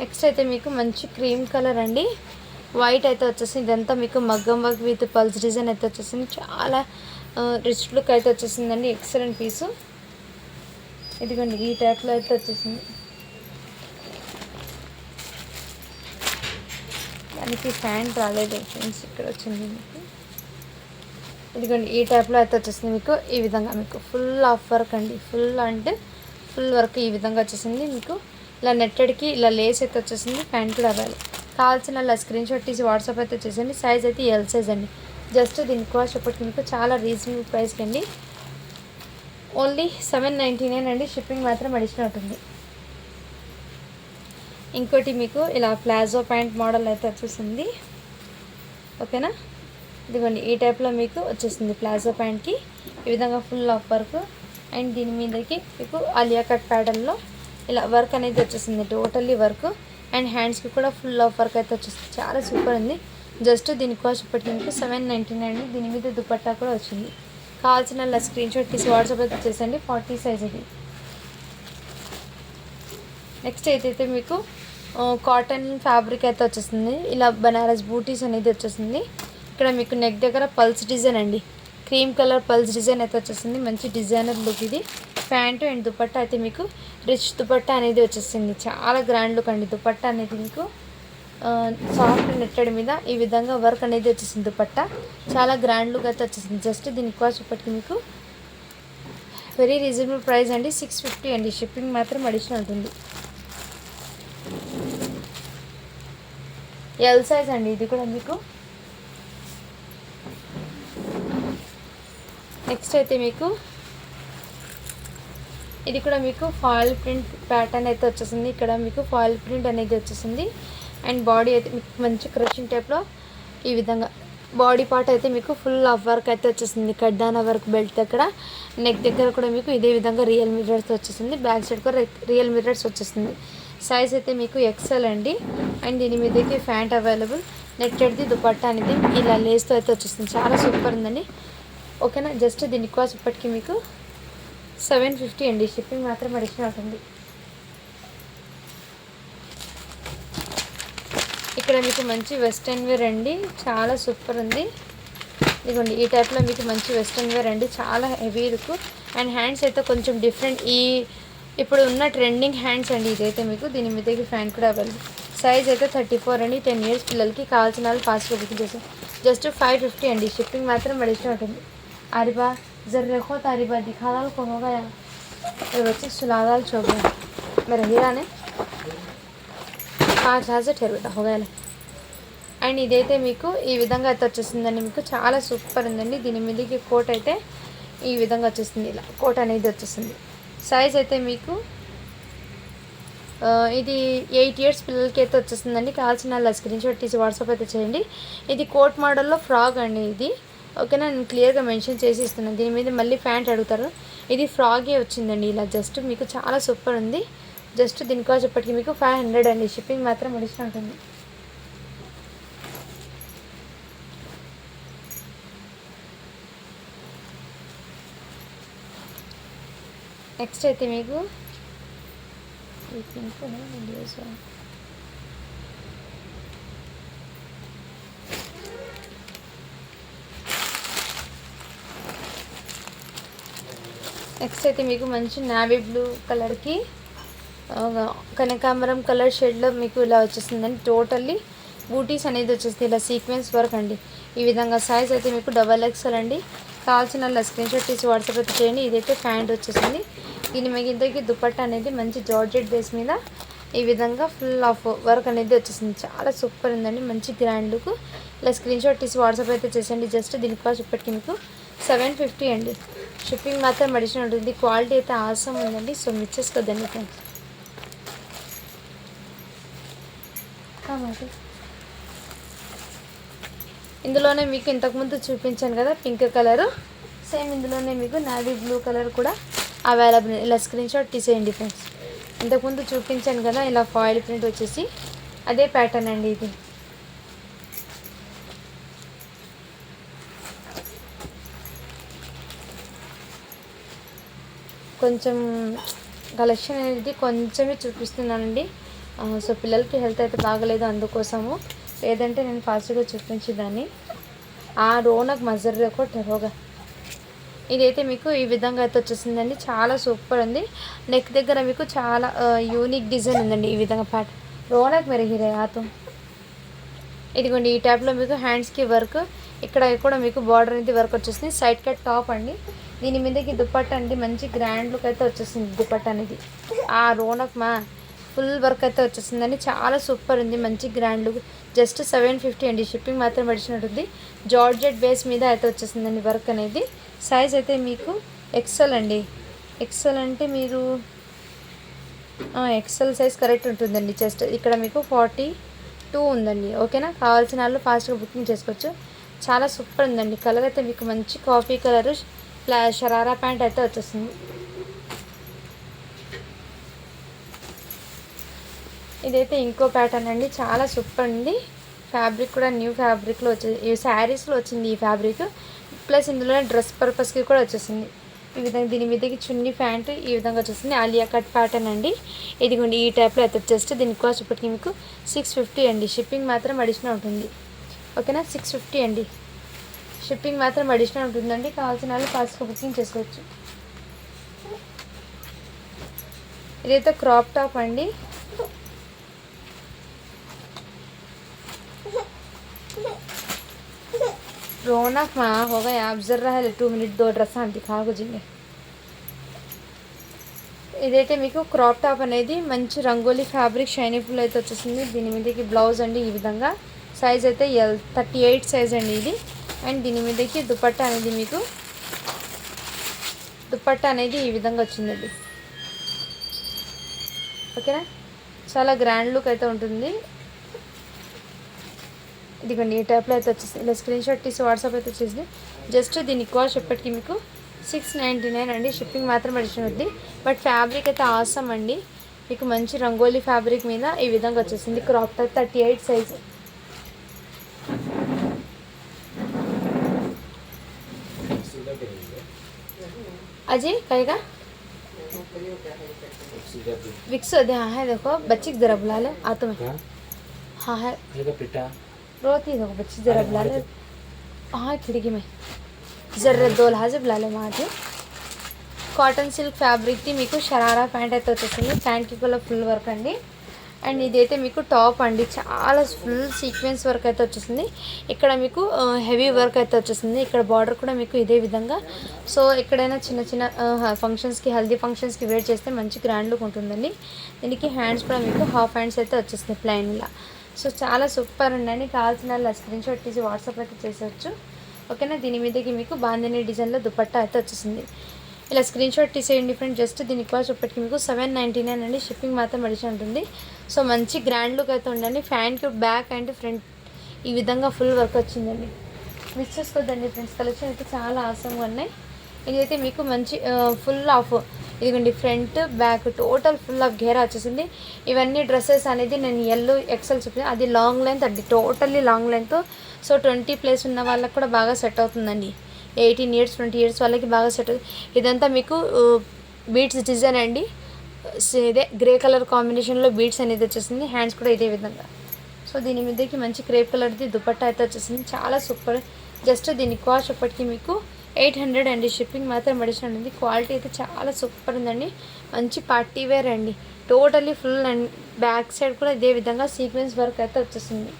నెక్స్ట్ అయితే మీకు మంచి క్రీమ్ కలర్ అండి. వైట్ అయితే వచ్చేసింది. ఇదంతా మీకు మగ్గం వర్క్ విత్ పల్స్ డిజైన్ అయితే వచ్చేసింది. చాలా రిచ్ లుక్ అయితే వచ్చేసిందండి. ఎక్సలెంట్ పీసు ఇదిగోండి ఈ టైప్లో అయితే వచ్చేసింది. దానికి ప్యాంట్ రాలేదు ఫ్రెండ్స్ ఇక్కడ వచ్చింది మీకు. ఇదిగోండి ఈ టైప్లో అయితే వచ్చేసింది మీకు. ఈ విధంగా మీకు ఫుల్ ఆఫ్ వర్క్ అండి. ఫుల్ అంటే ఫుల్ వర్క్ ఈ విధంగా వచ్చేసింది మీకు. ఇలా నెట్టడికి ఇలా లేస్ అయితే వచ్చేసింది ప్యాంట్ కూడా అవ్వాలి కావాల్సిన అలా స్క్రీన్ షాట్ తీసి వాట్సాప్ అయితే వచ్చేసింది సైజ్ అయితే ఎల్ సైజ్ అండి. జస్ట్ దీని కాస్ట్ ఇప్పటికి మీకు చాలా రీజనబుల్ ప్రైస్కి అండి. ఓన్లీ సెవెన్ నైంటీ నైన్ అండి. షిప్పింగ్ మాత్రం అడిషనల్ ఉంటుంది. ఇంకోటి మీకు ఇలా ప్లాజో ప్యాంట్ మోడల్ అయితే వచ్చేసింది. ఓకేనా? ఇదిగోండి ఈ టైప్లో మీకు వచ్చేసింది ప్లాజో ప్యాంట్కి ఈ విధంగా ఫుల్ ఆఫ్ వర్క్ అండ్ దీని మీదకి మీకు అలియా కట్ ప్యాటర్న్లో ఇలా వర్క్ అనేది వచ్చేసింది. Totally work. అండ్ హ్యాండ్స్కి కూడా ఫుల్ ఆఫ్ వర్క్ అయితే వచ్చేసింది. చాలా సూపర్ ఉంది. జస్ట్ దీని కాస్ట్ ఇప్పటికి మీకు సెవెన్ నైంటీ నైన్ దీని మీద దుపట్టా కూడా వచ్చింది. కావాల్సిన స్క్రీన్ షాట్ తీసి వాట్సాప్ అయితే చేసండి ఫార్టీ సైజ్ ఇది. నెక్స్ట్ అయితే మీకు కాటన్ ఫ్యాబ్రిక్ అయితే వచ్చేస్తుంది ఇలా బనారస్ బూటీస్ అనేది వచ్చేసింది. ఇక్కడ మీకు నెక్ దగ్గర పల్స్ డిజైన్ అండి. క్రీమ్ కలర్ పల్స్ డిజైన్ అయితే వచ్చేసింది. మంచి డిజైనర్ లుక్ ఇది. ప్యాంటు అండ్ దుపట్టా అయితే మీకు రిచ్ దుపట్టా అనేది వచ్చేసింది. చాలా గ్రాండ్ లుక్ అండి. దుపట్టా అనేది మీకు. సాఫ్ట్ నెట్టెడ్ మీద ఈ విధంగా వర్క్ అనేది వచ్చేసింది దుపట్టా. చాలా గ్రాండ్ లుక్ అయితే వచ్చేసింది. జస్ట్ దీని కాస్ట్ ఇప్పటికి మీకు వెరీ రీజనబుల్ ప్రైస్ అండి. సిక్స్ ఫిఫ్టీ అండి. షిప్పింగ్ మాత్రం అడిషనల్ ఉంటుంది. ఎల్ సైజ్ అండి. ఇది కూడా మీకు. నెక్స్ట్ అయితే మీకు ఇది కూడా మీకు ఫాయిల్ ప్రింట్ ప్యాటర్న్ అయితే వచ్చేసింది. ఇక్కడ మీకు ఫాయిల్ ప్రింట్ అనేది వచ్చేసింది. అండ్ బాడీ అయితే మీకు మంచి క్రషింగ్ టైప్లో ఈ విధంగా బాడీ పార్ట్ అయితే మీకు ఫుల్ ఆఫ్ వర్క్ అయితే వచ్చేసింది. కడ్డాన వర్క్ బెల్ట్ దగ్గర నెక్ దగ్గర కూడా మీకు ఇదే విధంగా రియల్ మిర్రర్స్ వచ్చేసింది. బ్యాక్ సైడ్ కూడా రియల్ మిర్రర్స్ వచ్చేసింది. సైజ్ అయితే మీకు ఎక్సెల్ అండి. అండ్ దీని మీదకి ఫ్యాంట్ అవైలబుల్. నెట్టెడ్ది దుపట్టా అనేది ఇలా లేస్తో అయితే వచ్చేస్తుంది చాలా సూపర్ ఉందండి. ఓకేనా? జస్ట్ దీని కాస్ట్ ఇప్పటికీ మీకు సెవెన్ ఫిఫ్టీ అండి. షిప్పింగ్ మాత్రం అడిషనల్ ఉంటుంది ఇక్కడ మీకు మంచి వెస్ట్రన్ వేర్ అండి. చాలా సూపర్ ఉంది. ఇదిగోండి ఈ టైప్లో మీకు మంచి వెస్ట్రన్ వేర్ అండి. చాలా హెవీ లుక్ అండ్ హ్యాండ్స్ అయితే కొంచెం డిఫరెంట్ ఈ ఇప్పుడు ఉన్న ట్రెండింగ్ హ్యాండ్స్ అండి ఇదైతే మీకు. దీని మీదకి ఫ్యాన్ కూడా అవైలబుల్ సైజ్ అయితే థర్టీ ఫోర్ అండి. టెన్ ఇయర్స్ పిల్లలకి కావాల్సిన వాళ్ళు ఫాస్ట్గా బుక్ చేసాం జస్ట్ ఫైవ్ ఫిఫ్టీ అండి. షిప్పింగ్ మాత్రం అడిషనల్ ఉంటుంది. అరిబా జర రేఖో అరిబా దిఖాదాలు కొనగా ఇది వచ్చి సులాదాలు చూద్దాం మరి హీరానే పాంచ్ హజార్ ठेर ఒకవేళ. అండ్ ఇదైతే మీకు ఈ విధంగా అయితే వచ్చేసిందండి మీకు చాలా సూపర్ ఉందండి. దీని మీదకి కోట్ అయితే ఈ విధంగా వచ్చేసింది ఇలా కోట్ అనేది వచ్చేసింది సైజ్ అయితే మీకు ఇది ఎయిట్ ఇయర్స్ పిల్లలకి అయితే వచ్చేసిందండి కావాల్సిన వాళ్ళ స్క్రీన్ షాట్ తీసి వాట్సాప్ అయితే చేయండి. ఇది కోట్ మోడల్లో ఫ్రాగ్ అండి ఇది. ఓకేనా? నేను క్లియర్గా మెన్షన్ చేసి ఇస్తున్నాను. దీని మీద మళ్ళీ ప్యాంట్ అడుగుతారు. ఇది ఫ్రాగే వచ్చిందండి. ఇలా జస్ట్ మీకు చాలా సూపర్ ఉంది. జస్ట్ దీనికోసం ఇప్పటికి మీకు ఫైవ్ హండ్రెడ్ అండి. షిప్పింగ్ మాత్రం అడిషనల్ ఉంటుంది. నెక్స్ట్ అయితే మీకు ఈ పింక్ నెక్స్ట్ అయితే మీకు మంచి నావీ బ్లూ కలర్కి కనకాంబరం కలర్ షేడ్లో మీకు ఇలా వచ్చేసిందండి. టోటల్లీ బూటీస్ అనేది వచ్చేస్తుంది ఇలా సీక్వెన్స్ వర్క్ అండి. ఈ విధంగా సైజ్ అయితే మీకు డబల్ ఎక్స్ఎల్ అండి. కావాల్సిన అలా స్క్రీన్ షాట్ తీసి వాట్సాప్ అయితే చేయండి. ఇదైతే ప్యాంట్ వచ్చేసింది. దీని మిగతాకి దుపట్టా అనేది మంచి జార్జెట్ బేస్ మీద ఈ విధంగా ఫుల్ ఆఫ్ వర్క్ అనేది వచ్చేసింది. చాలా సూపర్ ఉందండి. మంచి గ్రాండ్ లుక్ ఇలా స్క్రీన్ షాట్ తీసి వాట్సాప్ అయితే చేసేయండి. జస్ట్ దీని కాస్ట్ ఇప్పటికి మీకు సెవెన్ ఫిఫ్టీ అండి. షిప్పింగ్ మాత్రం మెడిషన్ ఉంటుంది. క్వాలిటీ అయితే ఆసం ఉందండి. సో మిచ్చేసుకోదండి థ్యాంక్స్ కాబట్టి ఇందులోనే మీకు ఇంతకుముందు చూపించాను కదా పింక్ కలరు. సేమ్ ఇందులోనే మీకు నావీ బ్లూ కలర్ కూడా అవైలబుల్ ఇలా స్క్రీన్ షాట్ తీసేయండి ఫ్రెండ్స్ ఇంతకుముందు చూపించాను కదా ఇలా ఫాయిల్ ప్రింట్ వచ్చేసి అదే ప్యాటర్న్ అండి ఇది. కొంచెం కలెక్షన్ అనేది కొంచెమే చూపిస్తున్నానండి. సో పిల్లలకి హెల్త్ అయితే బాగలేదు అందుకోసము. లేదంటే నేను ఫాస్ట్గా చూపించేదాన్ని. ఆ రోనక్ మజర్లో రేకో టెరోగా ఇదైతే మీకు ఈ విధంగా అయితే వచ్చేసిందండి. చాలా సూపర్ ఉంది. నెక్ దగ్గర మీకు చాలా యూనిక్ డిజైన్ ఉందండి ఈ విధంగా ప్యాట్. రోనక్ మెరిగిరే ఆతో. ఇదిగోండి ఈ టైప్లో మీకు హ్యాండ్స్కి వర్క్ ఇక్కడ కూడా మీకు బార్డర్ అనేది వర్క్ వచ్చేసింది. సైడ్ కట్ టాప్ అండి. దీని మీదకి దుప్పట్ట అండి. మంచి గ్రాండ్ లుక్ అయితే వచ్చేసింది దుప్పట్ట అనేది. ఆ రోనక్ మా ఫుల్ వర్క్ అయితే వచ్చేసిందండి. చాలా సూపర్ ఉంది. మంచి grand look just seven fifty అండి. షిప్పింగ్ మాత్రం పడిచినట్టుంది. జార్జెట్ బేస్ మీద అయితే వచ్చేసిందండి వర్క్ అనేది. సైజ్ అయితే మీకు ఎక్సెల్ అండి. ఎక్సెల్ అంటే మీరు ఎక్సెల్ సైజ్ కరెక్ట్ ఉంటుందండి. జస్ట్ ఇక్కడ మీకు ఫార్టీ టూ ఉందండి ఓకేనా కావాల్సిన వాళ్ళు ఫాస్ట్గా బుకింగ్ చేసుకోవచ్చు. చాలా సూపర్ ఉందండి. కలర్ అయితే మీకు మంచి కాఫీ కలర్ ప్లా షరారా ప్యాంట్ అయితే వచ్చేస్తుంది ఇదైతే ఇంకో ప్యాటర్న్ అండి. చాలా సూపర్ ఉంది. ఫ్యాబ్రిక్ కూడా న్యూ ఫ్యాబ్రిక్లో వచ్చేది ఈ శారీస్లో వచ్చింది ఈ ఫ్యాబ్రిక్ ప్లస్ ఇందులో డ్రెస్ పర్పస్కి కూడా వచ్చేసింది. ఈ విధంగా దీని మీదకి చున్నీ ప్యాంట్ ఈ విధంగా వచ్చేసింది. ఆలియా కట్ ప్యాటర్న్ అండి. ఇదిగోండి ఈ టైప్లో అయితే జస్ట్ దీని కాస్ట్ ఇప్పటికి మీకు సిక్స్ ఫిఫ్టీ అండి. షిప్పింగ్ మాత్రం అడిషనల్ ఉంటుంది. ఓకేనా సిక్స్ ఫిఫ్టీ అండి. షిప్పింగ్ మాత్రం అడిషనల్ ఉంటుందండి. కావాల్సిన వాళ్ళు ఫాస్ట్గా బుకింగ్ చేసుకోవచ్చు. ఇదైతే క్రాప్ టాప్ అండి. रौनक माँ हो गया अब जर रहा है टू मिनट दो డ్రెస్ అని दिखा గుజింగే ఇదైతే మీకు క్రాప్ టాప్ అనేది మంచి రంగోలీ ఫ్యాబ్రిక్ షైనీ ఫుల్ అయితే వచ్చేసింది దీని మీదకి బ్లౌజ్ అండి ఈ విధంగా సైజ్ అయితే ఎల్ థర్టీ ఎయిట్ సైజ్ అండి ఇది అండ్ దీని మీదకి దుపట్టా అనేది మీకు దుపట్టా అనేది ఈ విధంగా వచ్చిందండి ఓకేనా చాలా గ్రాండ్ లుక్ అయితే ఉంటుంది ఇదిగోండి ఈ టైప్లో అయితే వచ్చేసి ఇలా స్క్రీన్ షాట్ తీసి వాట్సాప్ అయితే వచ్చేసింది జస్ట్ దీని కాస్ట్ ఎప్పటికీ మీకు సిక్స్ నైంటీ నైన్ అండి షిప్పింగ్ మాత్రం అడిషన్ ఉంది బట్ ఫ్యాబ్రిక్ అయితే ఆసమ్ అండి మీకు మంచి రంగోలీ ఫ్యాబ్రిక్ మీద ఈ విధంగా వచ్చేసింది crop top thirty eight size Ajay कहेगा विक्स दे हाँ है देखो बच्ची की जरा बुला ले आ तुम्हें हाँ है पिटा रोती है देखो बच्ची जरा बुला ले हाँ खिड़की में జర్ర దోల్ హాజీ బులాలే మాది కాటన్ సిల్క్ ఫ్యాబ్రిక్ది మీకు షరారా ప్యాంట్ అయితే వచ్చేసింది ప్యాంట్కి కూడా ఫుల్ వర్క్ అండి అండ్ ఇదైతే మీకు టాప్ అండి చాలా ఫుల్ సీక్వెన్స్ వర్క్ అయితే వచ్చేసింది ఇక్కడ మీకు హెవీ వర్క్ అయితే వచ్చేసింది ఇక్కడ బార్డర్ కూడా మీకు ఇదే విధంగా సో ఎక్కడైనా చిన్న చిన్న ఫంక్షన్స్కి హెల్దీ ఫంక్షన్స్కి వేర్ చేస్తే మంచి గ్రాండ్ లుక్ ఉంటుందండి దీనికి హ్యాండ్స్ కూడా మీకు హాఫ్ హ్యాండ్స్ అయితే వచ్చేస్తాయి ప్లైన్ ఇలా సో చాలా సూపర్ ఉండండి కావాల్సిన స్క్రీన్ షాట్ తీసి వాట్సాప్ అయితే చేసేవచ్చు ఓకేనా? దీని మీదకి మీకు బాందిని డిజైన్లో దుపట్టా అయితే వచ్చేసింది. ఇలా స్క్రీన్ షాట్ తీసేయండి ఫ్రెండ్ జస్ట్ దీని కాస్ట్ ఇప్పటికి మీకు సెవెన్ నైంటీ నైన్ అండి. షిప్పింగ్ మాత్రం అడిచి ఉంటుంది. సో మంచి గ్రాండ్ లుక్ అయితే ఉండండి ఫ్యాన్కి బ్యాక్ అండ్ ఫ్రంట్ ఈ విధంగా ఫుల్ వర్క్ వచ్చిందండి. మిస్ చేసుకోవద్దండి ఫ్రెండ్స్. కలెక్షన్ అయితే చాలా ఆసంగా ఉన్నాయి. ఇదైతే మీకు మంచి ఫుల్ ఆఫ్ ఇదిగోండి front back total full of గేరా వచ్చేసింది. ఇవన్నీ డ్రెస్సెస్ అనేది నేను ఎల్లో ఎక్సెల్ చూపించాను అది లాంగ్ లెంత్ అది totally long length so twenty place ఉన్న వాళ్ళకి కూడా బాగా సెట్ అవుతుందండి. ఎయిటీన్ ఇయర్స్ ట్వంటీ ఇయర్స్ వాళ్ళకి బాగా సెట్ అవుతుంది. ఇదంతా మీకు బీట్స్ డిజైన్ అండి. ఇదే గ్రే కలర్ కాంబినేషన్లో బీట్స్ అనేది వచ్చేసింది. హ్యాండ్స్ కూడా ఇదే విధంగా. సో దీని మీదకి మంచి క్రేప్ కలర్ది దుపట్టా అయితే వచ్చేసింది. చాలా సూపర్ జస్ట్ దీని కాస్ట్ ఇప్పటికీ మీకు ఎయిట్ హండ్రెడ్ అండి. షిప్పింగ్ మాత్రం అడిషన్ ఉంది. క్వాలిటీ అయితే చాలా సూపర్ ఉందండి. మంచి పార్టీ వేర్ అండి. Totally full and back side కూడా ఇదే విధంగా సీక్వెన్స్ వర్క్ అయితే వచ్చేసింది.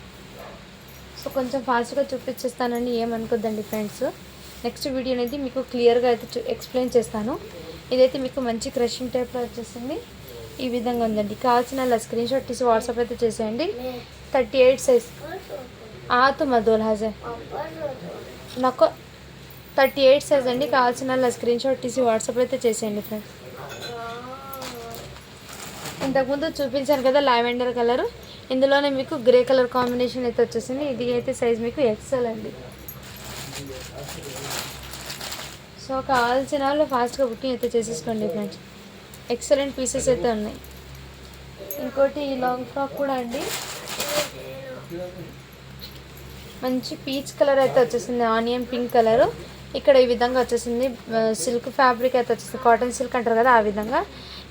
సో కొంచెం ఫాస్ట్గా చూపించేస్తానండి. ఏమనుకోద్దండి ఫ్రెండ్స్? నెక్స్ట్ వీడియో అనేది మీకు క్లియర్గా అయితే ఎక్స్ప్లెయిన్ చేస్తాను. ఇదైతే మీకు మంచి క్రషింగ్ టైప్లో వచ్చేసింది. ఈ విధంగా ఉందండి. కావాల్సిన అలా స్క్రీన్ షాట్ తీసి వాట్సాప్ అయితే చేసేయండి. Thirty eight size. ఆతు మధుల్ హాజర్. నాకు థర్టీ ఎయిట్ సైజ్ అండి. కావాల్సిన స్క్రీన్ షాట్ తీసి వాట్సాప్ అయితే చేసేయండి ఫ్రెండ్స్ ఇంతకుముందు చూపించాను కదా లావెండర్ కలర్. ఇందులోనే మీకు గ్రే కలర్ కాంబినేషన్ అయితే వచ్చేసింది. ఇది అయితే సైజ్ మీకు ఎక్సెల్ అండి. సో కావాల్సిన వాళ్ళు ఫాస్ట్గా బుకింగ్ అయితే చేసేసుకోండి ఫ్రెండ్స్ ఎక్సలెంట్ పీసెస్ అయితే ఉన్నాయి. ఇంకోటి ఈ లాంగ్ ఫ్రాక్ కూడా అండి. మంచి పీచ్ కలర్ అయితే వచ్చేసింది. ఆనియన్ పింక్ కలర్ ఇక్కడ ఈ విధంగా వచ్చేసింది. సిల్క్ ఫ్యాబ్రిక్ అయితే వచ్చేసింది. కాటన్ సిల్క్ అంటారు కదా ఆ విధంగా.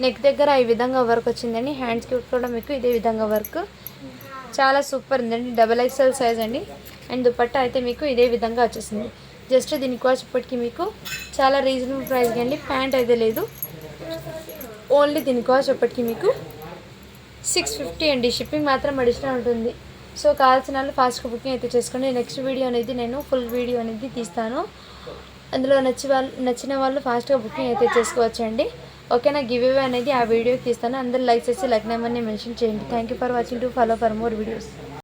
నెక్ దగ్గర ఈ విధంగా వర్క్ వచ్చిందండి. హ్యాండ్స్కి కూడా మీకు ఇదే విధంగా వర్క్. చాలా సూపర్ ఉందండి. డబల్ ఎక్స్ఎల్ సైజ్ అండి. అండ్ దుపట్టా అయితే మీకు ఇదే విధంగా వచ్చేసింది. జస్ట్ దీని కాస్ట్ ఇప్పటికీ మీకు చాలా రీజనబుల్ ప్రైస్ అండి. ప్యాంట్ అయితే లేదు. ఓన్లీ దీని కాస్ట్ మీకు సిక్స్ ఫిఫ్టీ అండి. షిప్పింగ్ మాత్రం అడిషనల్ ఉంటుంది. సో కావాల్సిన వాళ్ళు ఫాస్ట్గా బుకింగ్ అయితే చేసుకోండి. నెక్స్ట్ వీడియో అనేది నేను ఫుల్ వీడియో అనేది తీస్తాను. అందులో నచ్చి వాళ్ళు నచ్చిన వాళ్ళు ఫాస్ట్గా బుకింగ్ అయితే చేసుకోవచ్చండి. ఓకేనా? గివ్ ఇవే అనేది ఆ వీడియోకి తీస్తాను. అందరూ లైక్ చేసి లైక్ నెంబర్ని మెన్షన్ చేయండి. Thank you for watching to follow for more videos